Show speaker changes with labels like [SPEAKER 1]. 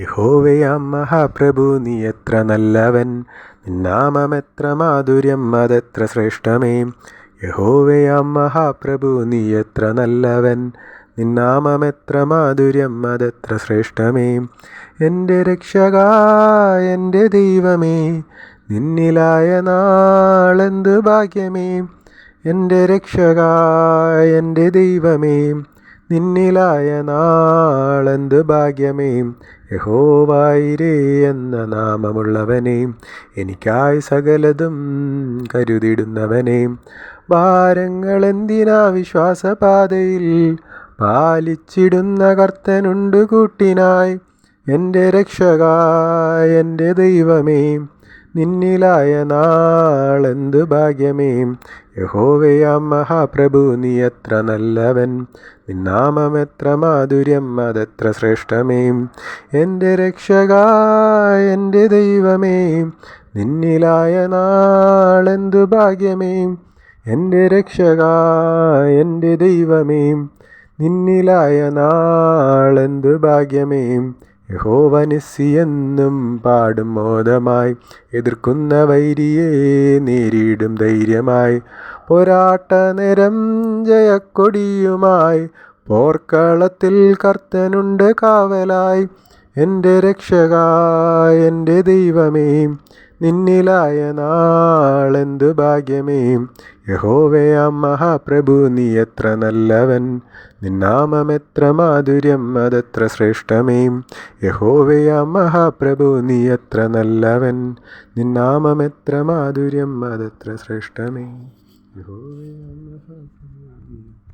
[SPEAKER 1] യഹോവയാം മഹാപ്രഭു നീ എത്ര നല്ലവൻ? നിന്നാമമെത്ര മാധുര്യം അതെത്ര ശ്രേഷ്ഠമേ? യഹോവയാം മഹാപ്രഭു നീ എത്ര നല്ലവൻ? നിന്നാമമെത്ര മാധുര്യം അതെത്ര ശ്രേഷ്ഠമേ? എന്റെ രക്ഷക എന്റെ ദൈവമേ നിന്നിലായ നാളെന്ത് ഭാഗ്യമേ? എന്റെ രക്ഷക എന്റെ ദൈവമേ നിന്നിലായ നാളെന്ത് ഭാഗ്യമേ? യഹോവായിരേ എന്ന നാമമുള്ളവനെ എനിക്കായി സകലതും കരുതിടുന്നവനെ ഭാരങ്ങളെന്തിനാ വിശ്വാസപാതയിൽ പാലിച്ചിടുന്ന കർത്തനുണ്ട് കൂട്ടിനായി? എന്റെ രക്ഷക എന്റെ ദൈവമേ നിന്നിലായ നാളെന്ത് ഭാഗ്യമേ? യഹോവയാം മഹാപ്രഭു നീ എത്ര നല്ലവൻ. നിന്നാമം എത്ര മാധുര്യം അതെത്ര ശ്രേഷ്ഠമേ. എന്റെ രക്ഷക എന്റെ ദൈവമേ നിന്നിലായ നാളെന്തു ഭാഗ്യമേ. എന്റെ രക്ഷക എന്റെ ദൈവമേ നിന്നിലായ നാളെന്തു ഭാഗ്യമേ. യഹോവനിസ്സിയെന്നും പാടും മോദമായി. എതിർക്കുന്ന വൈരിയെ നേരിടും ധൈര്യമായി. പോരാട്ട നിരം ജയക്കൊടിയുമായി. പോർക്കളത്തിൽ കർത്തനുണ്ട് കാവലായി. എന്റെ രക്ഷക എന്റെ ദൈവമേ നിന്നിലായ നാളെന്തു ഭാഗ്യമേ? യഹോവയാം മഹാപ്രഭു നീ എത്ര നല്ലവൻ. നിന്നാമം എത്ര മാധുര്യം അതെത്ര ശ്രേഷ്ഠമേ. യഹോവയാം മഹാപ്രഭു നീ എത്ര നല്ലവൻ. നിന്നാമം എത്ര മാധുര്യം അതെത്ര ശ്രേഷ്ഠമേ. യഹോവയാം മഹാപ്രഭു